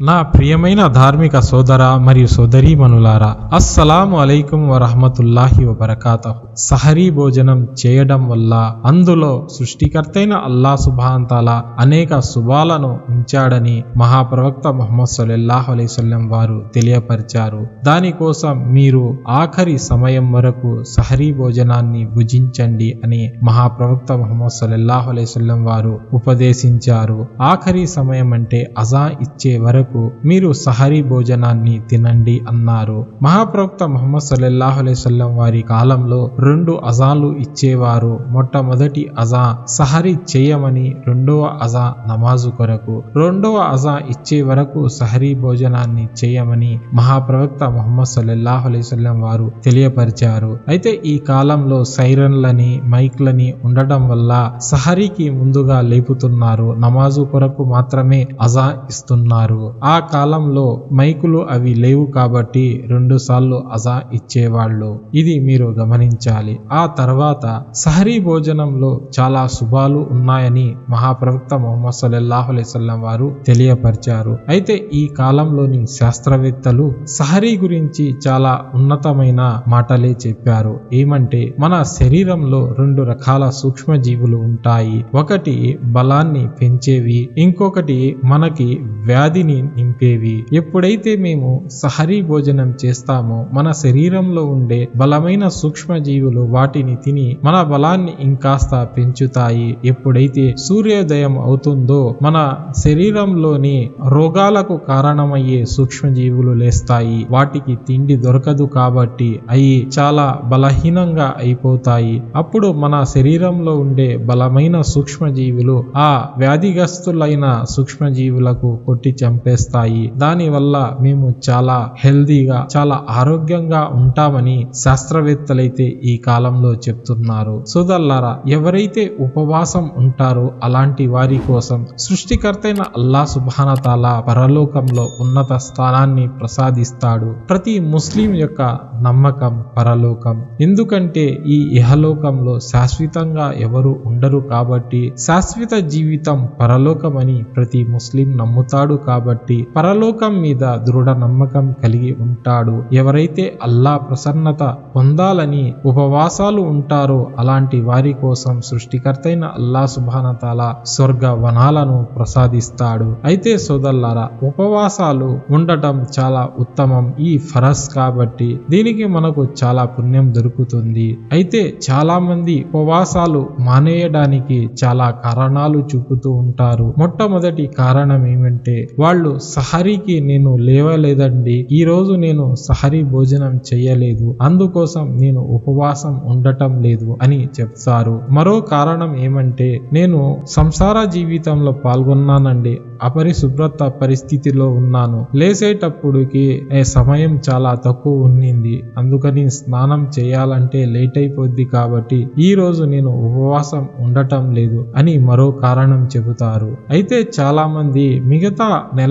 నా ప్రియమైన ధార్మిక సోదర మరియు సోదరీమణులారా అస్సలాము అలైకుం వరహమతుల్లాహి వబరకాతహు. సహరీ భోజనం చేయడం వల్ల అందులో సృష్టికర్తైన అల్లా సుభాంతాల అనేక శుభాలను ఉంచాడని మహాప్రవక్త మొహమ్మద్ సల్లల్లాహు అలైవల్లం వారు తెలియపరిచారు. దానికోసం మీరు ఆఖరి సమయం వరకు సహరీ భోజనాన్ని భుజించండి అని మహాప్రవక్త మొహమ్మద్ సల్లల్లాహు అలైవల్లం వారు ఉపదేశించారు. ఆఖరి సమయం అంటే అజా ఇచ్చే వరకు మీరు సహరీ భోజనాన్ని తినండి అన్నారు. మహాప్రవక్త మొహమ్మద్ సల్లల్లాహు అలైవల్లం వారి కాలంలో రెండు అజాలు ఇచ్చేవారు. మొట్టమొదటి అజా సహరీ చేయమని రెండవ అజా నమాజు కొరకు. రెండవ అజా ఇచ్చే వరకు సహరీ భోజనాన్ని చేయమని మహాప్రవక్త మొహమ్మద్ సల్లల్లాహు అలైవల్లం వారు తెలియపరిచారు. అయితే ఈ కాలంలో సైరన్లని మైక్లని ఉండటం వల్ల సహరీకి ముందుగా లేపుతున్నారు. నమాజు కొరకు మాత్రమే అజా ఇస్తున్నారు. ఆ కాలంలో మైకులు అవి లేవు కాబట్టి రెండుసార్లు అజా ఇచ్చేవాళ్ళు. ఇది మీరు గమనించాలి. ఆ తర్వాత సహరీ భోజనంలో చాలా శుభాలు ఉన్నాయని మహాప్రవక్త మొహమ్మద్ సల్లల్లాహు అలైవల్లం వారు తెలియపరిచారు. అయితే ఈ కాలంలోని శాస్త్రవేత్తలు సహరీ గురించి చాలా ఉన్నతమైన మాటలే చెప్పారు. ఏమంటే మన శరీరంలో రెండు రకాల సూక్ష్మ జీవులు ఉంటాయి. ఒకటి బలాన్ని పెంచేవి ఇంకొకటి మనకి వ్యాధిని నింపేవి. ఎప్పుడైతే మేము సహరీ భోజనం చేస్తామో మన శరీరంలో ఉండే బలమైన సూక్ష్మ జీవులు వాటిని తిని మన బలాన్ని ఇంకాస్త పెంచుతాయి. ఎప్పుడైతే సూర్యోదయం అవుతుందో మన శరీరంలోని రోగాలకు కారణమయ్యే సూక్ష్మజీవులు లేస్తాయి. వాటికి తిండి దొరకదు కాబట్టి అవి చాలా బలహీనంగా అయిపోతాయి. అప్పుడు మన శరీరంలో ఉండే బలమైన సూక్ష్మజీవులు ఆ వ్యాధిగ్రస్తులైన సూక్ష్మజీవులకు కొట్టి చంపేస్తాయి. దాని వల్ల మేము చాలా హెల్దీగా చాలా ఆరోగ్యంగా ఉంటామని శాస్త్రవేత్తలైతే ఈ కాలంలో చెప్తున్నారు. సోదల్లారా ఎవరైతే ఉపవాసం ఉంటారో అలాంటి వారి కోసం సృష్టికర్తైన అల్లా సుభానతాల పరలోకంలో ఉన్నత స్థానాన్ని ప్రసాదిస్తాడు. ప్రతి ముస్లిం యొక్క నమ్మకం పరలోకం. ఎందుకంటే ఈ ఇహలోకంలో శాశ్వతంగా ఎవరు ఉండరు కాబట్టి శాశ్వత జీవితం పరలోకమని ప్రతి ముస్లిం నమ్ముతాడు కాబట్టి పరలోకం మీద దృఢ నమ్మకం కలిగి ఉంటాడు. ఎవరైతే అల్లా ప్రసన్నత పొందాలని ఉపవాసాలు ఉంటారో అలాంటి వారి కోసం సృష్టికర్తైన అల్లా సుభానతాల స్వర్గ వనాలను ప్రసాదిస్తాడు. అయితే సోదల్లారా ఉపవాసాలు ఉండటం చాలా ఉత్తమం. ఈ ఫరస్ కాబట్టి దీనికి మనకు చాలా పుణ్యం దొరుకుతుంది. అయితే చాలా మంది ఉపవాసాలు మానేయడానికి చాలా కారణాలు చూపుతూ ఉంటారు. మొట్టమొదటి కారణం ఏమంటే వాళ్ళు సహరీకి నేను లేవలేదండి. ఈ రోజు నేను సహరీ భోజనం చేయలేదు. అందుకోసం నేను ఉపవాసం ఉండటం లేదు అని చెప్తారు. మరో కారణం ఏమంటే నేను సంసార జీవితంలో పాల్గొన్నానండి. అపరిశుభ్రత పరిస్థితిలో ఉన్నాను. లేసేటప్పుడుకి సమయం చాలా తక్కువ ఉన్నింది. అందుకని స్నానం చేయాలంటే లేట్ అయిపోద్ది కాబట్టి ఈ రోజు నేను ఉపవాసం ఉండటం లేదు అని మరో కారణం చెబుతారు. అయితే చాలా మంది మిగతా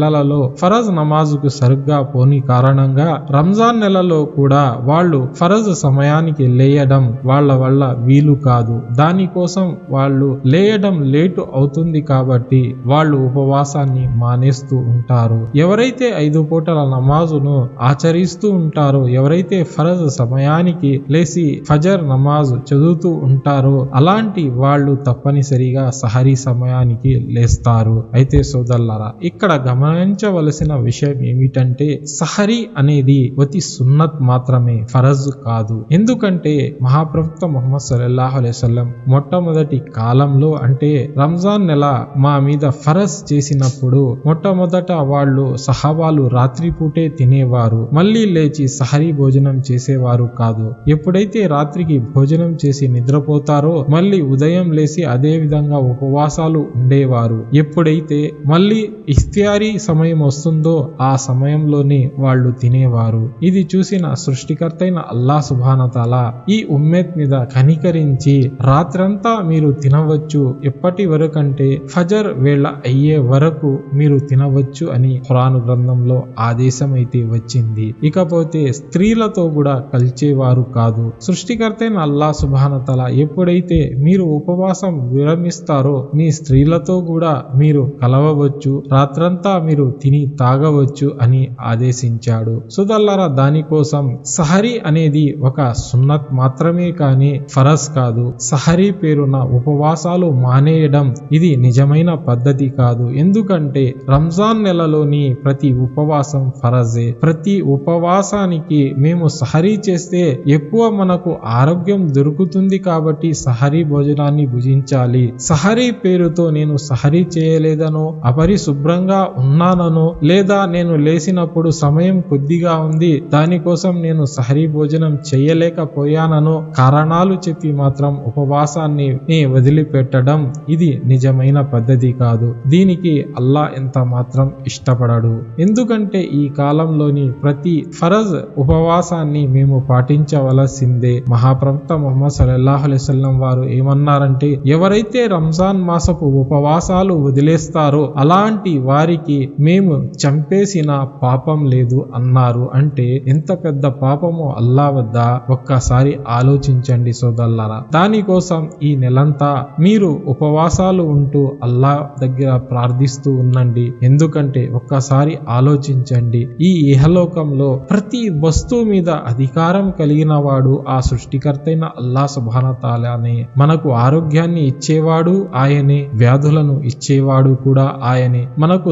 నెలలలో ఫరజ్ నమాజుకు సరిగ్గా పోని కారణంగా రంజాన్ నెలలో కూడా వాళ్ళు ఫరజ్ సమయానికి లేయడం వాళ్ళ వల్ల వీలు కాదు. దానికోసం వాళ్ళు లేయడం లేటు అవుతుంది కాబట్టి వాళ్ళు ఉపవాసాన్ని మానేస్తూ ఉంటారు. ఎవరైతే ఐదు పూటల నమాజును ఆచరిస్తూ ఉంటారో ఎవరైతే ఫరజ్ సమయానికి లేచి ఫజర్ నమాజ్ చదువుతూ ఉంటారో అలాంటి వాళ్ళు తప్పనిసరిగా సహరీ సమయానికి లేస్తారు. అయితే సోదల్లారా ఇక్కడ గమన గమనించవలసిన విషయం ఏమిటంటే సహరి అనేది అతి సున్నత్ మాత్రమే ఫరజ్ కాదు. ఎందుకంటే మహాప్రవక్త మొహమ్మద్ సల్లాహు అలైవల్లం మొట్టమొదటి కాలంలో అంటే రంజాన్ నెల మా మీద ఫరజ్ చేసినప్పుడు మొట్టమొదట వాళ్ళు సహవాలు రాత్రిపూటే తినేవారు. మళ్ళీ లేచి సహరీ భోజనం చేసేవారు కాదు. ఎప్పుడైతే రాత్రికి భోజనం చేసి నిద్రపోతారో మళ్ళీ ఉదయం లేచి అదే విధంగా ఉపవాసాలు ఉండేవారు. ఎప్పుడైతే మళ్ళీ ఇఫ్తియారీ సమయం వస్తుందో ఆ సమయంలోనే వాళ్ళు తినేవారు. ఇది చూసిన సృష్టికర్తైన అల్లా సుభానతాల ఈ ఉమ్మేద్ మీద కనికరించి రాత్రంతా మీరు తినవచ్చు ఎప్పటి వరకంటే ఫజర్ వేళ అయ్యే వరకు మీరు తినవచ్చు అని ఖురాను గ్రంథంలో ఆదేశం అయితే వచ్చింది. ఇకపోతే స్త్రీలతో కూడా కలిచేవారు కాదు. సృష్టికర్తైన అల్లా సుభానతల ఎప్పుడైతే మీరు ఉపవాసం విరమిస్తారో మీ స్త్రీలతో కూడా మీరు కలవవచ్చు రాత్రంతా మీరు మీరు తిని తాగవచ్చు అని ఆదేశించాడు. సుదల్లారా దానికోసం సహరి అనేది ఒక సున్నత్ మాత్రమే కానీ ఫరస్ కాదు. సహరి పేరున ఉపవాసాలు మానేయడం ఇది నిజమైన పద్ధతి కాదు. ఎందుకంటే రంజాన్ నెలలోని ప్రతి ఉపవాసం ఫరజే. ప్రతి ఉపవాసానికి మేము సహరీ చేస్తే ఎక్కువ మనకు ఆరోగ్యం దొరుకుతుంది కాబట్టి సహరీ భోజనాన్ని భుజించాలి. సహరీ పేరుతో నేను సహరీ చేయలేదనో అపరిశుభ్రంగా ఉన్నానను లేదా నేను లేచినప్పుడు సమయం కొద్దిగా ఉంది దానికోసం నేను సహరీ భోజనం చేయలేకపోయానను కారణాలు చెప్పి మాత్రం ఉపవాసాన్ని వదిలిపెట్టడం ఇది నిజమైన పద్ధతి కాదు. దీనికి అల్లా ఎంత మాత్రం ఇష్టపడడు. ఎందుకంటే ఈ కాలంలోని ప్రతి ఫరజ్ ఉపవాసాన్ని మేము పాటించవలసిందే. మహాప్రవక్త మొహమ్మద్ సల్లల్లాహు వారు ఏమన్నారంటే ఎవరైతే రంజాన్ మాసపు ఉపవాసాలు వదిలేస్తారో అలాంటి వారికి మేము చంపేసిన పాపం లేదు అన్నారు అంటే ఎంత పెద్ద పాపము అల్లా వద్ద ఒక్కసారి ఆలోచించండి సోదల్లారా దానికోసం ఈ నెలంతా మీరు ఉపవాసాలు ఉంటూ అల్లా దగ్గర ప్రార్థిస్తూ ఉండండి. ఎందుకంటే ఒక్కసారి ఆలోచించండి. ఈ ఇహలోకంలో ప్రతి వస్తువు మీద అధికారం కలిగిన వాడు ఆ సృష్టికర్తైన అల్లా సుభానతాలనే మనకు ఆరోగ్యాన్ని ఇచ్చేవాడు ఆయనే వ్యాధులను ఇచ్చేవాడు కూడా ఆయనే. మనకు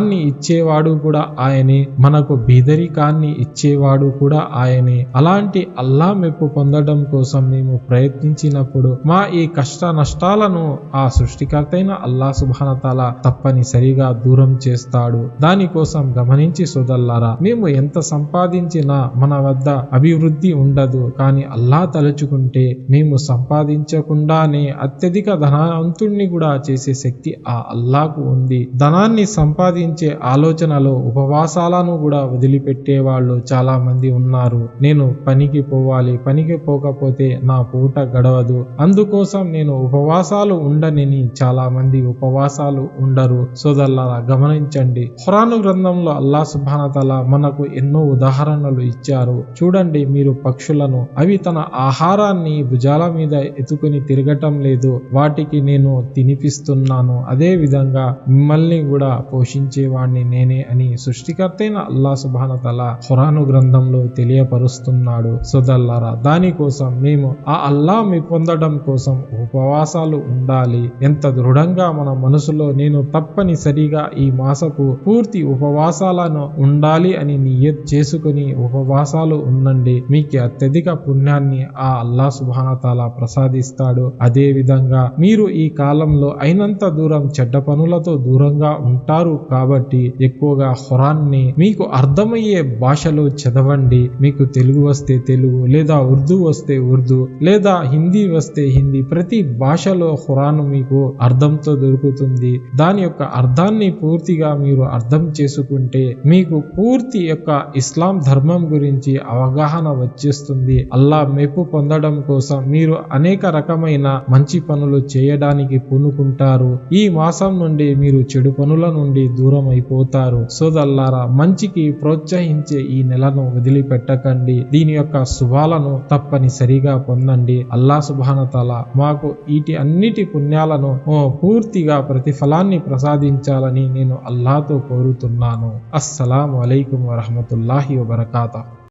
ధనాన్ని ఇచ్చేవాడు కూడా ఆయనే మనకు బీదరికాన్ని ఇచ్చేవాడు కూడా ఆయనే. అలాంటి అల్లా మెప్పు పొందడం కోసం మేము ప్రయత్నించినప్పుడు మా ఈ కష్ట నష్టాలను ఆ సృష్టికర్తైన అల్లా సుభానతాల తప్పనిసరిగా దూరం చేస్తాడు. దానికోసం గమనించి సోదల్లారా మేము ఎంత సంపాదించినా మన వద్ద అభివృద్ధి ఉండదు. కానీ అల్లా తలుచుకుంటే మేము సంపాదించకుండానే అత్యధిక ధనవంతుణ్ణి కూడా చేసే శక్తి ఆ అల్లాకు ఉంది. ధనాన్ని సంపాది సంపాదించే ఆలోచనలో ఉపవాసాలను కూడా వదిలిపెట్టే వాళ్ళు చాలా మంది ఉన్నారు. నేను పనికి పోవాలి పనికి పోకపోతే నా పూట గడవదు. అందుకోసం నేను ఉపవాసాలు ఉండనని చాలా మంది ఉపవాసాలు ఉండరు. సోదల్లారా గమనించండి. ఖురాను గ్రంథంలో అల్లా సుభానతల మనకు ఎన్నో ఉదాహరణలు ఇచ్చారు. చూడండి మీరు పక్షులను అవి తన ఆహారాన్ని భుజాల మీద ఎత్తుకుని తిరగటం లేదు. వాటికి నేను తినిపిస్తున్నాను. అదే విధంగా మిమ్మల్ని కూడా పోషించేవాణ్ణి నేనే అని సృష్టికర్తైన అల్లా సుభానతల ఖురాను గ్రంథంలో తెలియపరుస్తున్నాడు. సుదల్లరా దానికోసం మేము ఆ అల్లా మీ పొందడం కోసం ఉపవాసాలు ఉండాలి. ఎంత దృఢంగా మన మనసులో నేను తప్పనిసరిగా ఈ మాసపు పూర్తి ఉపవాసాలను ఉండాలి అని నియత్ చేసుకుని ఉపవాసాలు ఉండండి. మీకు అత్యధిక పుణ్యాన్ని ఆ అల్లా సుభానతాల ప్రసాదిస్తాడు. అదే విధంగా మీరు ఈ కాలంలో అయినంత దూరం చెడ్డ పనులతో దూరంగా ఉంటారు కాబట్టి ఎక్కువగా ఖురాన్ని మీకు అర్థమయ్యే భాషలో చదవండి. మీకు తెలుగు వస్తే తెలుగు లేదా ఉర్దూ వస్తే ఉర్దూ లేదా హిందీ వస్తే హిందీ ప్రతి భాషలో ఖురాన్ మీకు అర్థంతో దొరుకుతుంది. దాని యొక్క అర్థాన్ని పూర్తిగా మీరు అర్థం చేసుకుంటే మీకు పూర్తి యొక్క ఇస్లాం ధర్మం గురించి అవగాహన వచ్చేస్తుంది. అల్లా మెప్పు పొందడం కోసం మీరు అనేక రకమైన మంచి పనులు చేయడానికి పూనుకుంటారు. ఈ మాసం నుండి మీరు చెడు పనుల నుండి దూరం అయిపోతారు సోదల్లారా మంచికి ప్రోత్సహించే ఈ నెలను వదిలిపెట్టకండి. దీని యొక్క శుభాలను తప్పనిసరిగా పొందండి. అల్లా సుభానతల మాకు వీటి అన్నిటి పుణ్యాలను పూర్తిగా ప్రతిఫలాన్ని ప్రసాదించాలని నేను అల్లాతో కోరుతున్నాను. అస్సలం అలైకుం వరహమతుల్లాహి వబర్కాతా